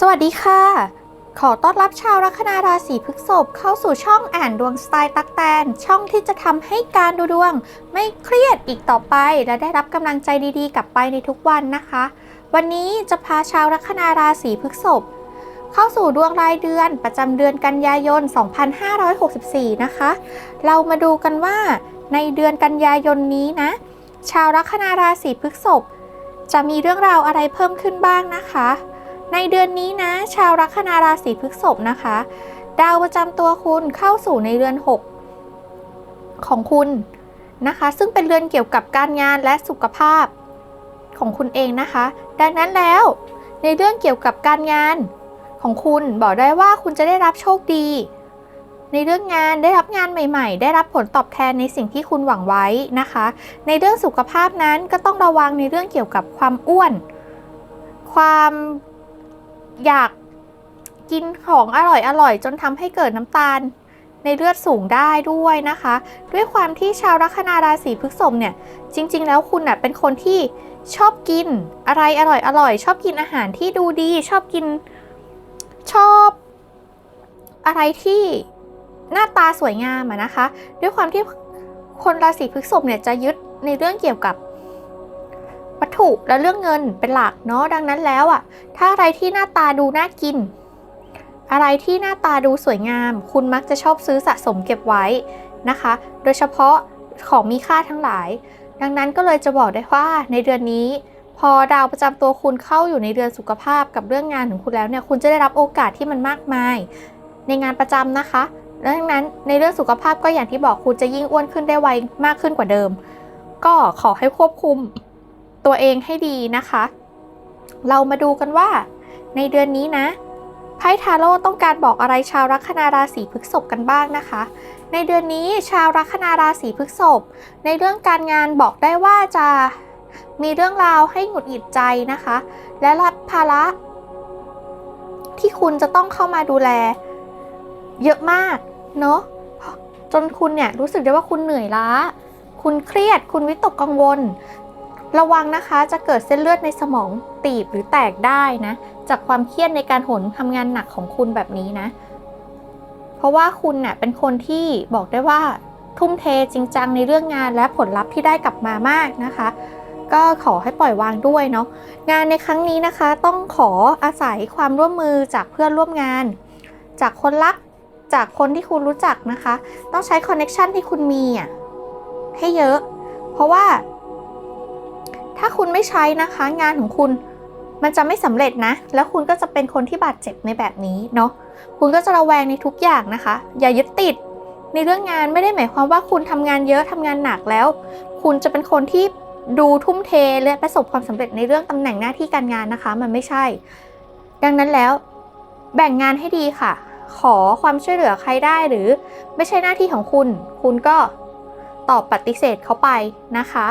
สวัสดีค่ะ ขอต้อนรับชาวลัคนาราศีพฤษภเข้าสู่ช่องอ่านดวงสไตล์ตักแตน ช่องที่จะทำให้การดูดวง ไม่เครียดอีกต่อไป และได้รับกำลังใจดีๆ กลับไปในทุกวันนะคะ วันนี้จะพาชาวลัคนาราศีพฤษภเข้าสู่ดวงรายเดือนประจำเดือนกันยายน 2564 นะคะ เรามาดูกันว่าในเดือนกันยายนนี้นะ ชาวลัคนาราศีพฤษภจะมีเรื่องราวอะไรเพิ่มขึ้นบ้างนะคะ ในเดือนนี้นะ ชาวลัคนาราศีพฤษภนะคะ ดาวประจำตัวคุณเข้าสู่ในเรือน 6 ของคุณนะคะ ซึ่งเป็นเรือนเกี่ยวกับการงานและสุขภาพของคุณเองนะคะ ดังนั้นแล้วในเรื่องเกี่ยวกับการงานของคุณบอกได้ว่าคุณจะได้รับโชคดี ในเรื่องงานได้รับงานใหม่ ๆ ได้รับผลตอบแทนในสิ่งที่คุณหวังไว้นะคะ ในเรื่องสุขภาพนั้นก็ต้องระวังในเรื่องเกี่ยวกับความอ้วน ความ อยากกินของอร่อยอร่อยจนทำให้เกิดน้ำตาลในเลือดสูงได้ด้วยนะคะ ด้วยความที่ชาวลัคนาราศีพฤษภเนี่ย จริง ๆ แล้วคุณน่ะเป็นคนที่ชอบกินอะไรอร่อยอร่อย ชอบกินอาหารที่ดูดีชอบกินชอบอะไรที่หน้าตาสวยงามอะนะคะ ด้วยความที่คนราศีพฤษภเนี่ยจะยึดในเรื่องเกี่ยวกับ วัตถุและเรื่องเงินเป็นหลักเนาะดังนั้นแล้วอะ ถ้าอะไรที่หน้าตาดูน่ากิน อะไรที่หน้าตาดูสวยงาม คุณมักจะชอบซื้อสะสมเก็บไว้นะคะ โดยเฉพาะของมีค่าทั้งหลาย ดังนั้นก็เลยจะบอกได้ว่าในเดือนนี้พอดาวประจำตัวคุณเข้าอยู่ในเดือนสุขภาพกับเรื่องงานของคุณแล้วเนี่ยคุณจะได้รับโอกาสที่มันมากมาย ในงานประจำนะคะดังนั้นในเรื่องสุขภาพก็อย่างที่บอกคุณจะยิ่งอ้วนขึ้นได้ไวมากขึ้นกว่าเดิม ก็ขอให้ควบคุม ตัวเองให้ดีนะคะ เรามาดูกันว่า ในเดือนนี้นะไพ่ทาโร่ต้องการบอกอะไรชาวลัคนาราศีพฤษภกันบ้างนะคะ ในเดือนนี้ชาวลัคนาราศีพฤษภในเรื่องการงานบอกได้ว่าจะมีเรื่องราวให้หงุดหงิดใจนะคะ และรับภาระที่คุณจะต้องเข้ามาดูแล เยอะมากเนาะจนคุณเนี่ยรู้สึกได้ว่าคุณเหนื่อยล้า คุณเครียด คุณวิตกกังวล ระวังนะคะจะเกิดเส้นเลือดในสมองตีบหรือแตกได้นะ จากความเครียดในการหนทำงานหนักของคุณแบบนี้นะ เพราะว่าคุณเน่ยเป็นคนที่บอกได้ว่าทุ่มเทจริงจังในเรื่องงานและผลลัพธ์ที่ได้กลับมามากนะคะ ก็ขอให้ปล่อยวางด้วยเนาะงานในครั้งนี้นะคะ ต้องขออาศัยความร่วมมือจากเพื่อนร่วมงาน จากคนรักจากคนที่คุณรู้จักนะคะ ต้องใช้คอนเน็ชันที่คุณมีอะให้เยอะ เพราะว่า ถ้าคุณไม่ใช้นะคะ งานของคุณมันจะไม่สำเร็จนะ แล้วคุณก็จะเป็นคนที่บาดเจ็บในแบบนี้เนาะ คุณก็จะระแวงในทุกอย่างนะคะ อย่ายึดติด ในเรื่องงานไม่ได้หมายความว่าคุณทำงานเยอะทำงานหนักแล้ว คุณจะเป็นคนที่ดูทุ่มเทและประสบความสำเร็จในเรื่องตำแหน่งหน้าที่การงานนะคะ มันไม่ใช่ ดังนั้นแล้ว แบ่งงานให้ดีค่ะ ขอความช่วยเหลือใครได้หรือไม่ใช่หน้าที่ของคุณ คุณก็ตอบปฏิเสธเขาไปนะคะ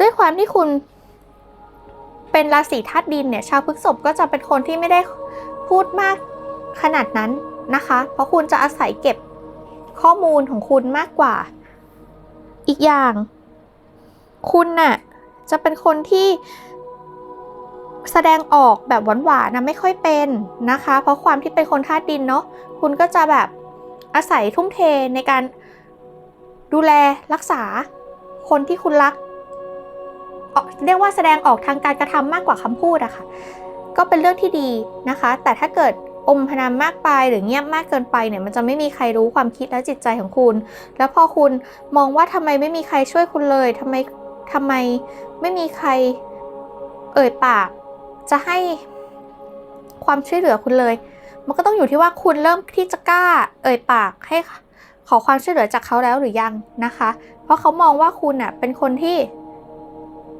ด้วยความที่คุณเป็นราศีธาตุดินเนี่ย ชาวพฤษภก็จะเป็นคนที่ไม่ได้พูดมากขนาดนั้นนะคะ เพราะคุณจะอาศัยเก็บข้อมูลของคุณมากกว่า อีกอย่าง คุณน่ะจะเป็นคนที่แสดงออกแบบหวานๆนะไม่ค่อยเป็นนะคะ เพราะความที่เป็นคนธาตุดินเนาะคุณก็จะแบบอาศัยทุ่มเทในการดูแลรักษาคนที่คุณรัก เรียกว่าแสดงออกทางการกระทำมากกว่าคำพูดอะค่ะ ก็เป็นเรื่องที่ดีนะคะ แต่ถ้าเกิดอมพนามมากไปหรือเงียบมากเกินไปเนี่ยมันจะไม่มีใครรู้ความคิดและจิตใจของคุณ แล้วพอคุณมองว่าทำไมไม่มีใครช่วยคุณเลยทำไมทำไมไม่มีใครเอ่ยปาก จะให้ความช่วยเหลือคุณเลย มันก็ต้องอยู่ที่ว่าคุณเริ่มที่จะกล้า เอ่ยปากให้ขอความช่วยเหลือจากเขาแล้วหรือยังนะคะ เพราะเขามองว่าคุณอะเป็นคนที่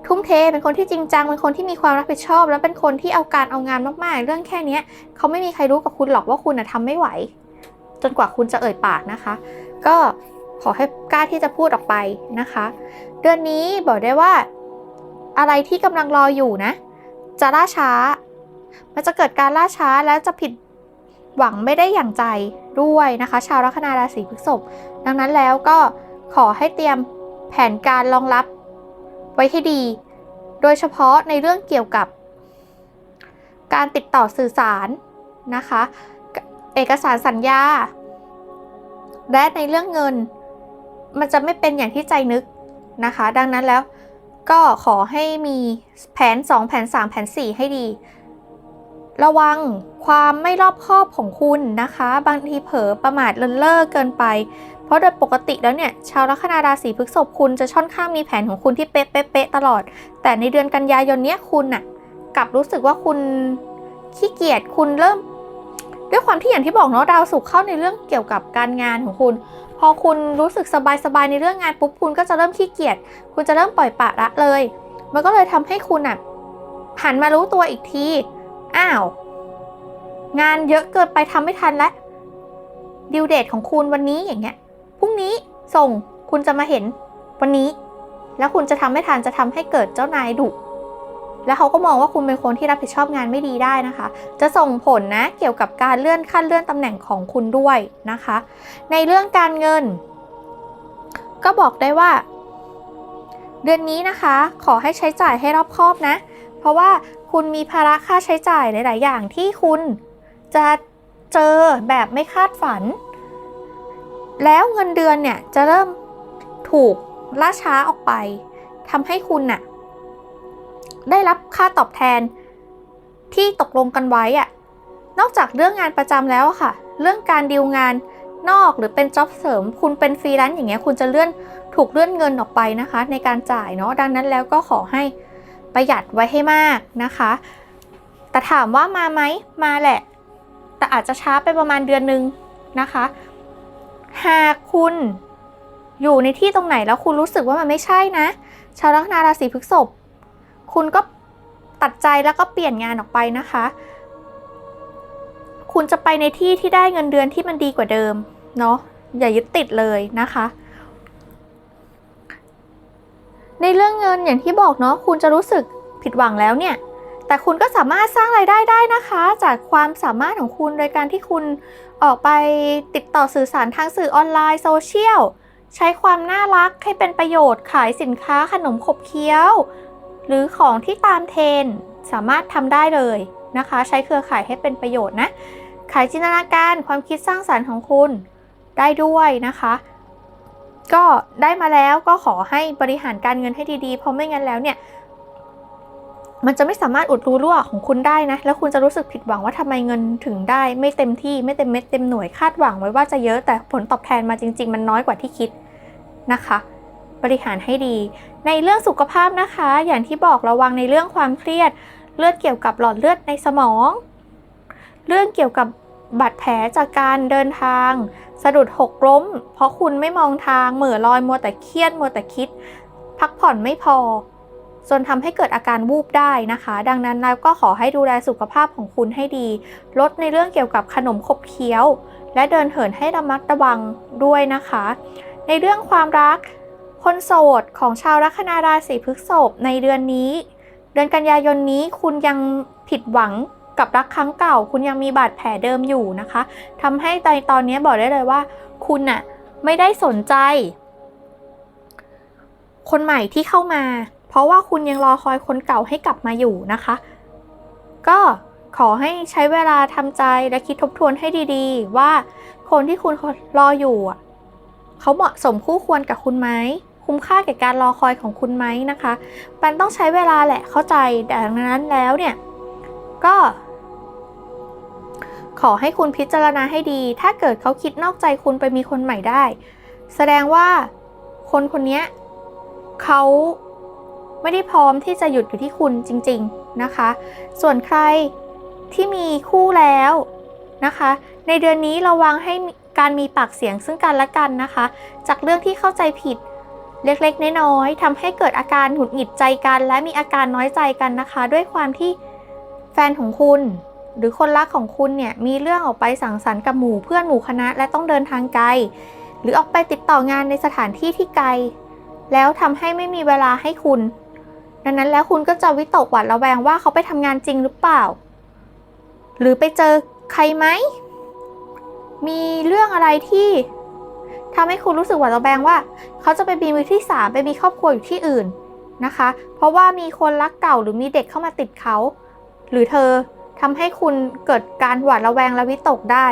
ทุ่มเทเป็นคนที่จริงจังเป็นคนที่มีความรับผิดชอบ และเป็นคนที่เอาการเอางานมากๆ เรื่องแค่นี้เขาไม่มีใครรู้กับคุณหรอกว่าคุณทำไม่ไหว จนกว่าคุณจะเอ่ยปากนะคะ ก็ขอให้กล้าที่จะพูดออกไปนะคะ เดือนนี้บอกได้ว่า อะไรที่กำลังรออยู่นะ จะล่าช้า มันจะเกิดการล่าช้าแล้วจะผิดหวังไม่ได้อย่างใจด้วยนะคะ ชาวลัคนาราศีพฤษภดังนั้นแล้วก็ขอให้เตรียมแผนการรองรับ ไว้ให้ดี โดยเฉพาะในเรื่องเกี่ยวกับ การติดต่อสื่อสารนะคะ เอกสารสัญญา และในเรื่องเงิน มันจะไม่เป็นอย่างที่ใจนึกนะคะ ดังนั้นแล้วก็ขอให้มีแผน 2 แผน 3 แผน 4 ให้ดี ระวังความไม่รอบคอบของคุณนะคะ บางทีเผลอประมาทเลินเล่อเกินไป เพราะโดยปกติแล้วเนี่ยชาวลัคนาราศีพฤษภคุณจะค่อนข้างมีแผนของคุณที่เป๊ะเป๊ะตลอด แต่ในเดือนกันยายนเนี้ยคุณน่ะกลับรู้สึกว่าคุณขี้เกียจคุณเริ่ม ด้วยความที่อย่างที่บอกเนาะดาวศุกร์เข้าในเรื่องเกี่ยวกับการงานของคุณ พอคุณรู้สึกสบายๆในเรื่องงานปุ๊บคุณก็จะเริ่มขี้เกียจคุณจะเริ่มปล่อยปะละเลย มันก็เลยทำให้คุณอะหันมารู้ตัวอีกทีอ้าว งานเยอะเกินไปทำไม่ทันแล้วดิวเดทของคุณวันนี้อย่างเงี้ย พรุ่งนี้ส่งคุณจะมาเห็นวันนี้ แล้วคุณจะทำไม่ทันจะทำให้เกิดเจ้านายดุแล้วเขาก็มองว่าคุณเป็นคนที่รับผิดชอบงานไม่ดีได้นะคะ จะส่งผลนะเกี่ยวกับการเลื่อนขั้นเลื่อนตำแหน่งของคุณด้วยนะคะ ในเรื่องการเงิน ก็บอกได้ว่า เดือนนี้นะคะ ขอให้ใช้จ่ายให้รอบคอบนะ เพราะว่าคุณมีภาระค่าใช้จ่ายหลาย ๆ อย่างที่คุณจะเจอแบบไม่คาดฝัน แล้วเงินเดือนเนี่ยจะเริ่มถูกล่าช้าออกไปทำให้คุณน่ะได้รับค่าตอบแทนที่ตกลงกันไว้อะนอกจากเรื่องงานประจำแล้วค่ะ เรื่องการดีลงานนอกหรือเป็นจ็อบเสริม คุณเป็นฟรีแลนซ์อย่างเงี้ยคุณจะเลื่อนถูกเลื่อนเงินออกไปนะคะ ในการจ่ายเนาะดังนั้นแล้วก็ขอให้ประหยัดไว้ให้มากนะคะ แต่ถามว่ามาไหมมาแหละ แต่อาจจะช้าไปประมาณเดือนนึงนะคะ หากคุณอยู่ในที่ตรงไหนแล้วคุณรู้สึกว่ามันไม่ใช่นะ ชาวลัคนาราศีพฤษภคุณก็ตัดใจแล้วก็เปลี่ยนงานออกไปนะคะ คุณจะไปในที่ที่ได้เงินเดือนที่มันดีกว่าเดิม เนาะอย่ายึดติดเลยนะคะ ในเรื่องเงินอย่างที่บอกเนาะคุณจะรู้สึกผิดหวังแล้วเนี่ย แต่คุณก็สามารถสร้างไรายได้ได้นะคะ จากความสามารถของคุณโดยการที่คุณออกไปติดต่อสื่อสารทางสื่อออนไลน์โซเชียลใช้ความน่ารักให้เป็นประโยชน์ขายสินค้าขนมขบเคี้ยว หรือของที่ตามเทรนสามารถทำได้เลยนะคะ ใช้เครือข่ายให้เป็นประโยชน์นะ ขายจินตนาการความคิดสร้างสารรค์ของคุณได้ด้วยนะคะ ก็ได้มาแล้วก็ขอให้บริหารการเงินให้ดีๆ เพราะไม่งั้นแล้วเนี่ย มันจะไม่สามารถอุดรูรั่วของคุณได้นะ แล้วคุณจะรู้สึกผิดหวังว่าทำไมเงินถึงได้ ไม่เต็มที่ไม่เต็มเม็ดเต็มหน่วยคาดหวังไว้ว่าจะเยอะแต่ผลตอบแทนมาจริง ๆ มันน้อยกว่าที่คิดนะคะ บริหารให้ดี ในเรื่องสุขภาพนะคะ อย่างที่บอกระวังในเรื่องความเครียด เลือดเกี่ยวกับหลอดเลือดในสมอง เรื่องเกี่ยวกับบาดแผลจากการเดินทาง สะดุดหกล้ม เพราะคุณไม่มองทางเหม่อลอยมัวแต่เครียดมัวแต่คิด พักผ่อนไม่พอ จนทำให้เกิดอาการวูบได้นะคะ ดังนั้นแล้วก็ขอให้ดูแลสุขภาพของคุณให้ดี ลดในเรื่องเกี่ยวกับขนมขบเคี้ยว และเดินเหินให้ระมัดระวังด้วยนะคะ ในเรื่องความรัก คนโสดของชาวลัคนาราศีพฤษภในเดือนนี้ เดือนกันยายนนี้คุณยังผิดหวังกับรักครั้งเก่า คุณยังมีบาดแผลเดิมอยู่นะคะทำให้ในตอนนี้บอกได้เลยว่า คุณน่ะไม่ได้สนใจ คนใหม่ที่เข้ามา เพราะว่าคุณยังรอคอยคนเก่าให้กลับมาอยู่นะคะ ก็ขอให้ใช้เวลาทำใจและคิดทบทวนให้ดีๆ ว่าคนที่คุณรออยู่เขาเหมาะสมคู่ควรกับคุณไหมคุ้มค่าแก่การรอคอยของคุณไหมนะคะ มันต้องใช้เวลาแหละเข้าใจดังนั้นแล้วเนี่ย ก็ ขอให้คุณพิจารณาให้ดี ถ้าเกิดเขาคิดนอกใจคุณไปมีคนใหม่ได้ แสดงว่าคนคนนี้เขา ไม่ได้พร้อมที่จะหยุดอยู่ที่คุณจริง ๆนะคะ ส่วนใครที่มีคู่แล้วนะคะ ในเดือนนี้ระวังให้การมีปากเสียงซึ่งกันและกันนะคะ จากเรื่องที่เข้าใจผิดเล็กๆ น้อยๆทำให้เกิดอาการหงุดหงิดใจกัน และมีอาการน้อยใจกันนะคะ ด้วยความที่แฟนของคุณ หรือคนรักของคุณเนี่ยมีเรื่องออกไปสังสรรค์กับหมู่เพื่อนหมู่คณะ และต้องเดินทางไกล หรือออกไปติดต่องานในสถานที่ที่ไกล แล้วทำให้ไม่มีเวลาให้คุณ ดังนั้นแล้วคุณก็จะวิตกหวาดระแวงว่าเขาไปทำงานจริงหรือเปล่า หรือไปเจอใครไหม มีเรื่องอะไรที่ทำให้คุณรู้สึกหวาดระแวงว่า เขาจะไปมีมือที่สามไปมีครอบครัวอยู่ที่อื่นนะคะ เพราะว่ามีคนรักเก่าหรือมีเด็กเข้ามาติดเขา หรือเธอทำให้คุณเกิดการหวาดระแวงและวิตกได้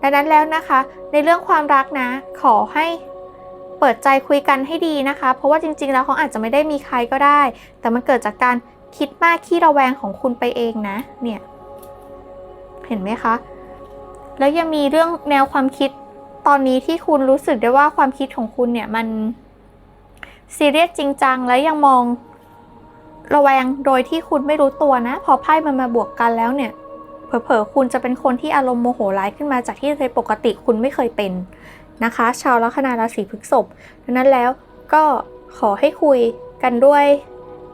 ดังนั้นแล้วนะคะ ในเรื่องความรักนะ ขอให้ เปิดใจคุยกันให้ดีนะคะ เพราะว่าจริง ๆ แล้วเขาอาจจะไม่ได้มีใครก็ได้ แต่มันเกิดจากการคิดมากขี้ระแวงของคุณไปเองนะ เนี่ย เห็นไหมคะ แล้วยังมีเรื่องแนวความคิดตอนนี้ที่คุณรู้สึกได้ว่าความคิดของคุณเนี่ยมันซีเรียสจริงจังและยังมองระแวงโดยที่คุณไม่รู้ตัวนะ พอไพ่มันมาบวกกันแล้วเนี่ยเผลอๆคุณจะเป็นคนที่อารมณ์โมโหร้ายขึ้นมาจากที่ในปกติคุณไม่เคยเป็น นะคะ ชาวลัคนาราศีพฤษภดังนั้นแล้วก็ขอให้คุยกันด้วย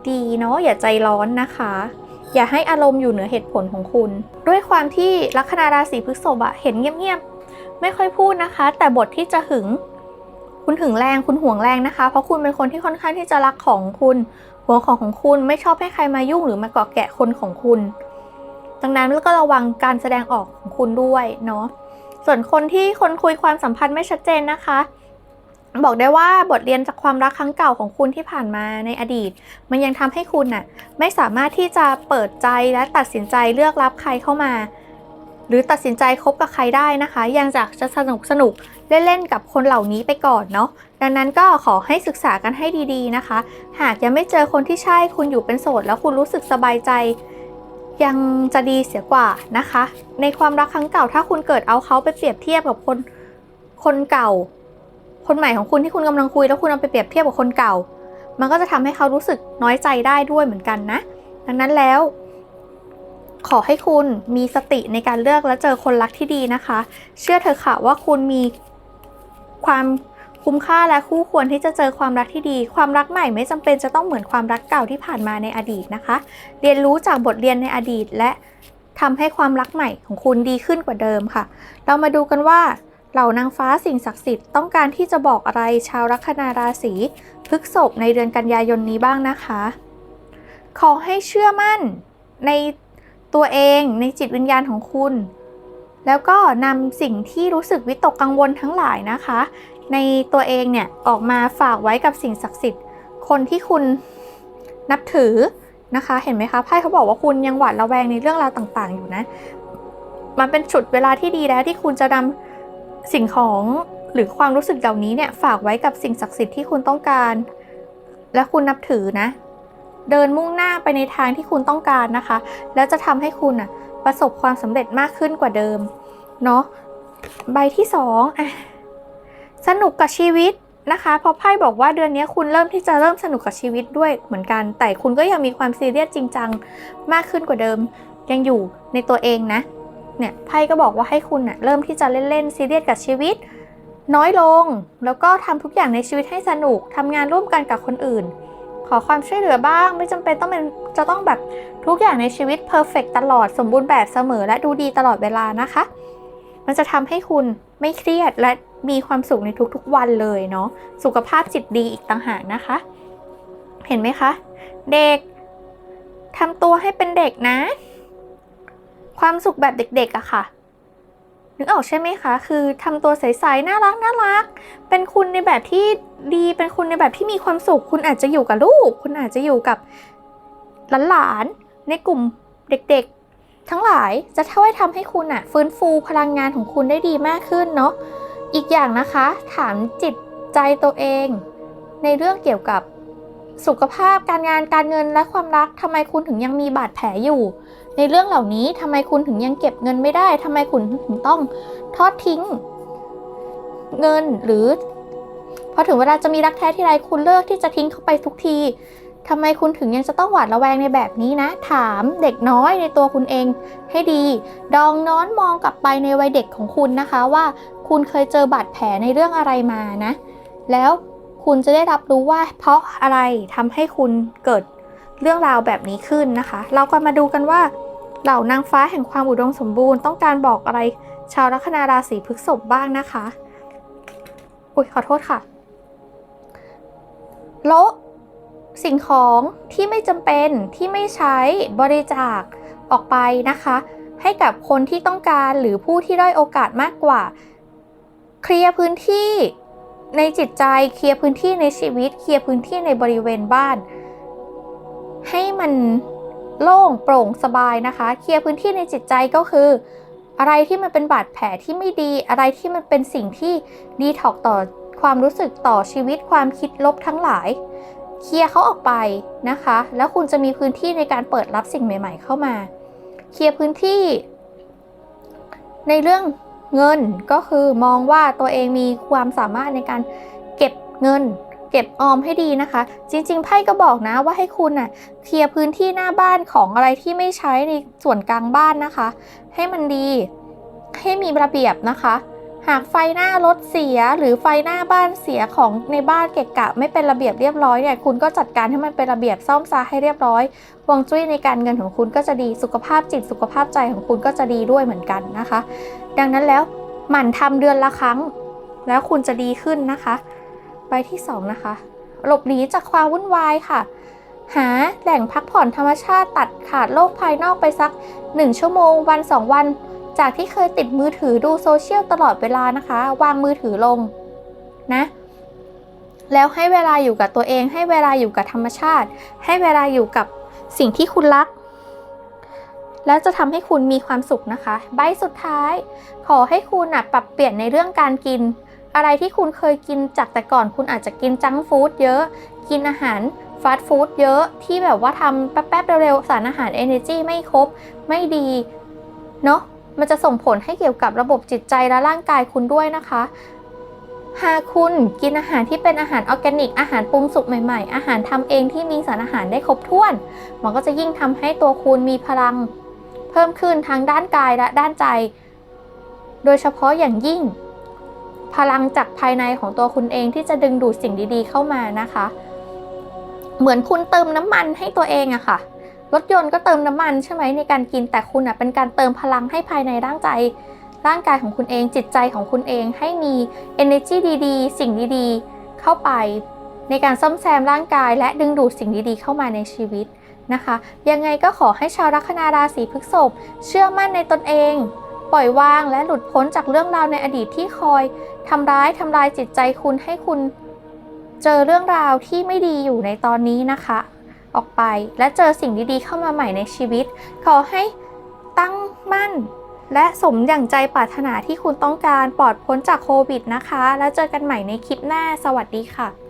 ดีเนาะอย่าใจร้อนนะคะ อย่าให้อารมณ์อยู่เหนือเหตุผลของคุณ ด้วยความที่ลัคนาราศีพฤษภอะเห็นเงียบๆไม่ค่อยพูดนะคะ แต่บทที่จะหึง คุณหึงแรงคุณห่วงแรงนะคะ เพราะคุณเป็นคนที่ค่อนข้างที่จะรักของคุณห่วงของของคุณไม่ชอบให้ใครมายุ่งหรือมาเกาะแกะคนของคุณดังนั้นแล้วก็ระวังการแสดงออกของคุณด้วยเนาะ ส่วนคนที่คนคุยความสัมพันธ์ไม่ชัดเจนนะคะ บอกได้ว่าบทเรียนจากความรักครั้งเก่าของคุณที่ผ่านมาในอดีต มันยังทำให้คุณน่ะไม่สามารถที่จะเปิดใจและตัดสินใจเลือกรับใครเข้ามา หรือตัดสินใจคบกับใครได้นะคะ ยังจากจะสนุกสนุกเล่นๆกับคนเหล่านี้ไปก่อนเนาะดังนั้นก็ขอให้ศึกษากันให้ดีๆนะคะ หากยังไม่เจอคนที่ใช่คุณอยู่เป็นโสด แล้วคุณรู้สึกสบายใจ ยังจะดีเสียกว่านะคะ ในความรักครั้งเก่าถ้าคุณเกิดเอาเขาไปเปรียบเทียบกับคนคนเก่า คนใหม่ของคุณที่คุณกำลังคุยแล้วคุณเอาไปเปรียบเทียบกับคนเก่า มันก็จะทำให้เขารู้สึกน้อยใจได้ด้วยเหมือนกันนะ ดังนั้นแล้ว ขอให้คุณมีสติในการเลือกและเจอคนรักที่ดีนะคะ เชื่อเถอะค่ะว่าคุณมีความ คุ้มค่าและคู่ควรที่จะเจอความรักที่ดี ความรักใหม่ไม่จำเป็นจะต้องเหมือนความรักเก่าที่ผ่านมาในอดีตนะคะ เรียนรู้จากบทเรียนในอดีต และทำให้ความรักใหม่ของคุณดีขึ้นกว่าเดิมค่ะ เรามาดูกันว่าเหล่านางฟ้าสิ่งศักดิ์สิทธิ์ต้องการที่จะบอกอะไรชาวลัคนาราศีพฤษภในเดือนกันยายนนี้บ้างนะคะ ขอให้เชื่อมั่นในตัวเองในจิตวิญญาณของคุณ แล้วก็นำสิ่งที่รู้สึกวิตกกังวลทั้งหลายนะคะ ในตัวเองเนี่ยออกมาฝากไว้กับสิ่งศักดิ์สิทธิ์ คนที่คุณนับถือนะคะ เห็นไหมคะไพ่เขาบอกว่าคุณยังหวาดระแวงในเรื่องราวต่างๆ อยู่นะ มันเป็นจุดเวลาที่ดีแล้วที่คุณจะนำสิ่งของหรือความรู้สึกเหล่านี้เนี่ยฝากไว้กับสิ่งศักดิ์สิทธิ์ที่คุณต้องการ และคุณนับถือนะ เดินมุ่งหน้าไปในทางที่คุณต้องการนะคะ แล้วจะทำให้คุณอะประสบความสำเร็จมากขึ้นกว่าเดิมเนาะใบที่สองอะ สนุกกับชีวิตนะคะเพราะไพ่บอกว่าเดือนนี้คุณเริ่มที่จะเริ่มสนุกกับชีวิตด้วยเหมือนกัน แต่คุณก็ยังมีความซีเรียสจริงจังมากขึ้นกว่าเดิม ยังอยู่ในตัวเองนะเนี่ยไพ่ก็บอกว่าให้คุณน่ะเริ่มที่จะเล่นๆซีเรียสกับชีวิต น้อยลง แล้วก็ทำทุกอย่างในชีวิตให้สนุกทำงานร่วมกันกับคนอื่น ขอความช่วยเหลือบ้าง ไม่จำเป็นต้องเป็นจะต้องแบบทุกอย่างในชีวิตเพอร์เฟกตลอดสมบูรณ์แบบเสมอและดูดีตลอดเวลานะคะ มันจะทำให้คุณไม่เครียดและ มีความสุขในทุกๆวันเลยเนาะสุขภาพจิตดีอีกต่างหากนะคะ เห็นไหมคะ เด็กทำตัวให้เป็นเด็กนะ ความสุขแบบเด็กๆอะค่ะนึกออกใช่ไหมคะ คือทำตัวใสๆ น่ารักน่ารัก เป็นคุณในแบบที่ดี เป็นคุณในแบบที่มีความสุข คุณอาจจะอยู่กับลูก คุณอาจจะอยู่กับหลานๆ ในกลุ่มเด็กๆ ทั้งหลายจะช่วยทำให้คุณอะฟื้นฟูพลังงานของคุณได้ดีมากขึ้นเนาะ อีกอย่างนะคะ ถามจิตใจตัวเอง ในเรื่องเกี่ยวกับสุขภาพการงานการเงินและความรักทำไมคุณถึงยังมีบาดแผลอยู่ ในเรื่องเหล่านี้ทำไมคุณถึงยังเก็บเงินไม่ได้ทำไมคุณถึงต้องทอดทิ้ง เงินหรือพอถึงเวลาจะมีรักแท้ที่ไรคุณเลิกที่จะทิ้งเขาไปทุกที ทำไมคุณถึงยังจะต้องหวาดระแวงในแบบนี้นะ ถามเด็กน้อยในตัวคุณเองให้ดี ดองน้อนมองกลับไปในวัยเด็กของคุณนะคะว่า คุณเคยเจอบาดแผลในเรื่องอะไรมานะ แล้วคุณจะได้รับรู้ว่า เพราะอะไรทำให้คุณเกิดเรื่องราวแบบนี้ขึ้นนะคะ เราก็มาดูกันว่า เหล่านางฟ้าแห่งความอุดมสมบูรณ์ต้องการบอกอะไร ชาวลัคนาราศีพฤษภบ้างนะคะ อุ้ยขอโทษค่ะโละ สิ่งของที่ไม่จำเป็นที่ไม่ใช้บริจาคออกไปนะคะ ให้กับคนที่ต้องการหรือผู้ที่ด้อยโอกาสมากกว่า เคลียร์พื้นที่ในจิตใจเคลียร์พื้นที่ในชีวิต เคลียร์พื้นที่ในบริเวณบ้าน ให้มันโล่งโปร่งสบายนะคะ เคลียร์พื้นที่ในจิตใจก็คือ อะไรที่มันเป็นบาดแผลที่ไม่ดี อะไรที่มันเป็นสิ่งที่ดีถอกต่อความรู้สึกต่อชีวิตความคิดลบทั้งหลาย เคลียร์เขาออกไปนะคะ แล้วคุณจะมีพื้นที่ในการเปิดรับสิ่งใหม่ ๆ เข้ามา เคลียร์พื้นที่ ในเรื่องเงินก็คือมองว่าตัวเองมีความสามารถในการเก็บเงิน เก็บออมให้ดีนะคะ จริง ๆไพ่ก็บอกนะว่าให้คุณน่ะเคลียร์พื้นที่หน้าบ้านของอะไรที่ไม่ใช้ในส่วนกลางบ้านนะคะ ให้มันดีให้มีระเบียบนะคะ หากไฟหน้ารถเสียหรือไฟหน้าบ้านเสียของในบ้านเกะกะ ไม่เป็นระเบียบเรียบร้อยเนี่ยคุณก็จัดการให้มันเป็นระเบียบซ่อมซาให้เรียบร้อยฮวงจุ้ยในการเงินของคุณก็จะดีสุขภาพจิตสุขภาพใจของคุณก็จะดีด้วยเหมือนกันนะคะ ดังนั้นแล้วหมั่นทำเดือนละครั้ง แล้วคุณจะดีขึ้นนะคะ ใบที่สองนะคะ หลบหนีจากความวุ่นวายค่ะ หาแหล่งพักผ่อนธรรมชาติตัดขาดโลกภายนอกไปสัก 1 ชั่วโมงวัน 2 วัน จากที่เคยติดมือถือดูโซเชียลตลอดเวลานะคะ วางมือถือลงนะ แล้วให้เวลาอยู่กับตัวเอง ให้เวลาอยู่กับธรรมชาติ ให้เวลาอยู่กับสิ่งที่คุณรัก แล้วจะทำให้คุณมีความสุขนะคะ ใบสุดท้าย ขอให้คุณนะปรับเปลี่ยนในเรื่องการกิน อะไรที่คุณเคยกินจากแต่ก่อน คุณอาจจะกินจังฟู้ดเยอะ กินอาหารฟาสต์ฟู้ดเยอะที่แบบว่าทำแป๊บๆเร็วๆสารอาหาร Energy ไม่ครบ ไม่ดี เนาะ มันจะส่งผลให้เกี่ยวกับระบบจิตใจและร่างกายคุณด้วยนะคะ หากคุณกินอาหารที่เป็นอาหารออร์แกนิก อาหารปรุงสุกใหม่ๆ อาหารทำเองที่มีสารอาหารได้ครบถ้วน มันก็จะยิ่งทำให้ตัวคุณมีพลัง เพิ่มขึ้นทั้งด้านกายและด้านใจ โดยเฉพาะอย่างยิ่ง พลังจากภายในของตัวคุณเองที่จะดึงดูดสิ่งดีๆ เข้ามานะคะ เหมือนคุณเติมน้ำมันให้ตัวเองอะค่ะ รถยนต์ก็เติมน้ำมันใช่ไหมในการกินแต่คุณอะเป็นการเติมพลังให้ภายในร่างใจ ร่างกายของคุณเองจิตใจของคุณเองให้มี energy ดีๆ สิ่งดีๆ เข้าไป ในการซ่อมแซมร่างกาย และดึงดูดสิ่งดีๆ เข้ามาในชีวิตนะคะ ยังไงก็ขอให้ชาวลัคนาราศีพฤษภเชื่อมั่นในตนเอง ปล่อยวางและหลุดพ้นจากเรื่องราวในอดีตที่คอยทำร้ายทำลายจิตใจคุณให้คุณ เจอเรื่องราวที่ไม่ดีอยู่ในตอนนี้นะคะ ออกไป และเจอสิ่งดีๆเข้ามาใหม่ในชีวิต ขอให้ตั้งมั่น และสมอย่างใจปรารถนาที่คุณต้องการปลอดพ้นจากโควิดนะคะ แล้วเจอกันใหม่ในคลิปหน้า สวัสดีค่ะ